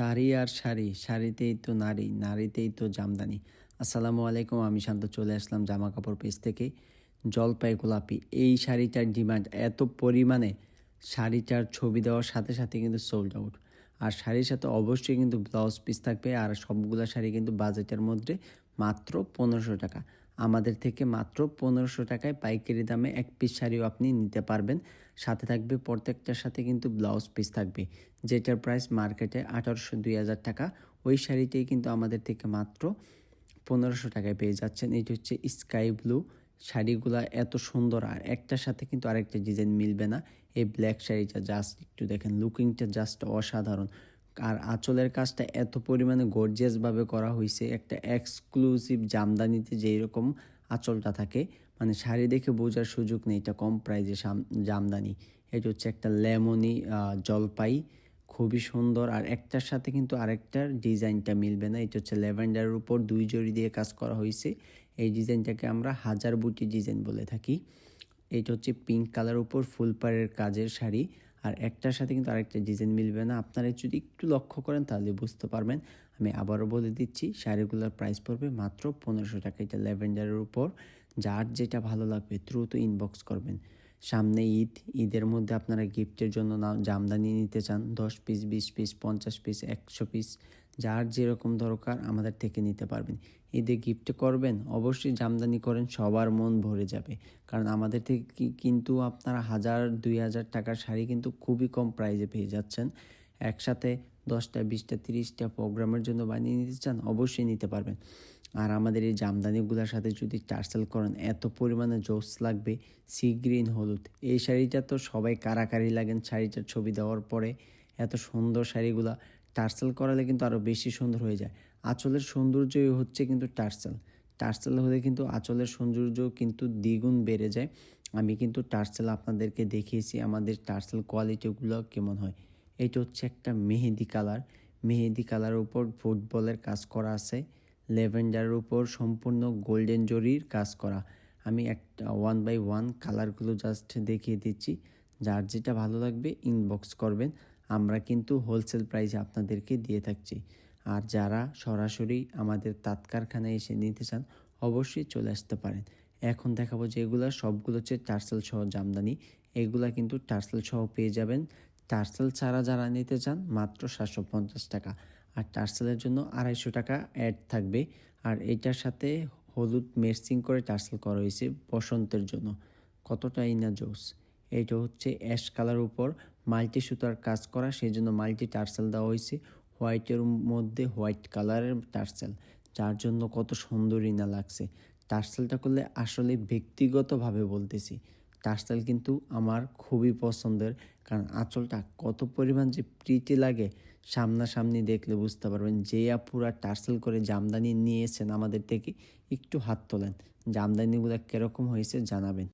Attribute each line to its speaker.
Speaker 1: শাড়ি আর শাড়ি, শাড়িতেই তো নারী, নারীতেই তো জামদানি। আসসালামু আলাইকুম, আমি শান্ত চলে আসলাম জামা কাপড় পেজ থেকে। জলপাই গোলাপি, এই শাড়িটার ডিমান্ড এত পরিমাণে, শাড়িটার ছবি দেওয়ার সাথে সাথে কিন্তু সোল্ড আউট আর শাড়ির সাথে অবশ্যই কিন্তু ব্লাউজ পিস থাকবে, আর সবগুলো শাড়ি কিন্তু বাজেটের মধ্যে মাত্র পনেরোশো টাকা। আমাদের থেকে মাত্র পনেরোশো টাকায় পাইকারি দামে এক পিস শাড়িও আপনি নিতে পারবেন। সাথে থাকবে প্রত্যেকটার সাথে কিন্তু ব্লাউজ পিস থাকবে, যেটার প্রাইস মার্কেটে আঠারোশো দুই হাজার টাকা। ওই শাড়িটাই কিন্তু আমাদের থেকে মাত্র পনেরোশো টাকায় পেয়ে যাচ্ছেন। এটি হচ্ছে স্কাই ব্লু শাড়িগুলা এত সুন্দর, আর একটার সাথে কিন্তু আরেকটা ডিজাইন মিলবে না। এই ব্ল্যাক শাড়িটা জাস্ট একটু দেখেন লুকিংটা জাস্ট অসাধারণ। আর আঁচলের কাজটা এত পরিমাণে গর্জিয়াসভাবে করা হয়েছে একটা এক্সক্লুসিভ জামদানিতে যেই রকম আঁচলটা থাকে মানে শাড়ি দেখে বোঝার সুযোগ নেই, এটা কম প্রাইজে জামদানি। এটা হচ্ছে একটা লেমনি জলপাই, খুবই সুন্দর। আর একটার সাথে কিন্তু আরেকটার ডিজাইনটা মিলবে না, এটা হচ্ছে ল্যাভেন্ডারের উপর দুই জড়ি দিয়ে কাজ করা হয়েছে এই ডিজাইনটাকে আমরা হাজার বুটি ডিজাইন বলে থাকি। এটা হচ্ছে পিঙ্ক কালার উপর ফুল পাড়ের কাজের শাড়ি। আর একটার সাথে কিন্তু আরেকটা ডিজাইন মিলবে না। আপনারা যদি একটু লক্ষ্য করেন তাহলে বুঝতে পারবেন। আমি আবারও বলে দিচ্ছি, শাড়িগুলোর প্রাইস পড়বে মাত্র পনেরোশো টাকা। এটা ল্যাভেন্ডারের উপর। যার যেটা ভালো লাগবে দ্রুত ইনবক্স করবেন। সামনে ঈদ। ঈদের মধ্যে আপনারা গিফটের জন্য না জামদানি নিতে চান। দশ পিস বিশ পিস পঞ্চাশ পিস একশো পিস যার যেরকম দরকার আমাদের থেকে নিতে পারবেন। ঈদে গিফট করবেন, অবশ্যই জামদানি করেন, সবার মন ভরে যাবে। কারণ আমাদের থেকে কিন্তু আপনারা হাজার, দুই হাজার টাকার শাড়ি কিন্তু খুবই কম প্রাইজে পেয়ে যাচ্ছেন। একসাথে দশটা, বিশটা, তিরিশটা প্রোগ্রামের জন্য বানিয়ে নিতে চান, অবশ্যই নিতে পারবেন। আর আমাদের এই জামদানিগুলোর সাথে যদি টার্সেল করেন, এত পরিমাণে জোস লাগবে সি গ্রিন হলুদ। এই শাড়িটা তো সবাই কারাকারি লাগেন, শাড়িটার ছবি দেওয়ার পরে, এত সুন্দর শাড়িগুলা টার্সেল করালে কিন্তু আরও বেশি সুন্দর হয়ে যায়। আঁচলের সৌন্দর্যই হচ্ছে কিন্তু টার্সেল। টার্সেল হলে কিন্তু আঁচলের সৌন্দর্য কিন্তু দ্বিগুণ বেড়ে যায়। আমি কিন্তু টার্সেল আপনাদেরকে দেখিয়েছি, আমাদের টার্সেল কোয়ালিটিগুলো কেমন হয়। এটা হচ্ছে একটা মেহেদি কালার। মেহেদি কালারের উপর ফুটবলের কাজ করা আছে। লেভেন্ডারের উপর সম্পূর্ণ গোল্ডেন জরির কাজ করা। আমি একটা ওয়ান বাই ওয়ান কালারগুলো জাস্ট দেখিয়ে দিচ্ছি। যার যেটা ভালো লাগবে ইনবক্স করবেন। আমরা কিন্তু হোলসেল প্রাইসে আপনাদেরকে দিয়ে থাকছি। আর যারা সরাসরি আমাদের তাঁত কারখানায় এসে নিতে চান, অবশ্যই চলে আসতে পারেন। এখন দেখাবো যে এগুলো সবগুলো হচ্ছে টার্সেল সহ জামদানি। এগুলা কিন্তু টার্সেল সহ পেয়ে যাবেন। টার্সেল ছাড়া যারা নিতে চান, মাত্র সাতশো পঞ্চাশ টাকা। আর টার্সেলের জন্য আড়াইশো টাকা অ্যাড থাকবে। আর এটার সাথে হলুদ মেসিং করে টার্সেল করা হয়েছে বসন্তের জন্য। কতটাই না জোস এইটা হচ্ছে অ্যাশ কালার উপর মাল্টি সুতার কাজ করা সেই জন্য মাল্টি টার্সেল দেওয়া হয়েছে। হোয়াইটের মধ্যে হোয়াইট কালারের টার্সেল, যার জন্য কত সুন্দরই না লাগছে। টার্সেলটা করলে আসলে ব্যক্তিগতভাবে বলতেছি, টার্সেল কিন্তু আমার খুবই পছন্দের, কারণ আঁচলটা কত পরিমাণ যে প্রীতি লাগে, সামনাসামনি দেখলে বুঝতে পারবেন যে আপুরা টার্সেল করে জামদানি নিয়েছেন আমাদের থেকে, একটু হাত তোলেন। জামদানিগুলো কীরকম হয়েছে জানাবেন।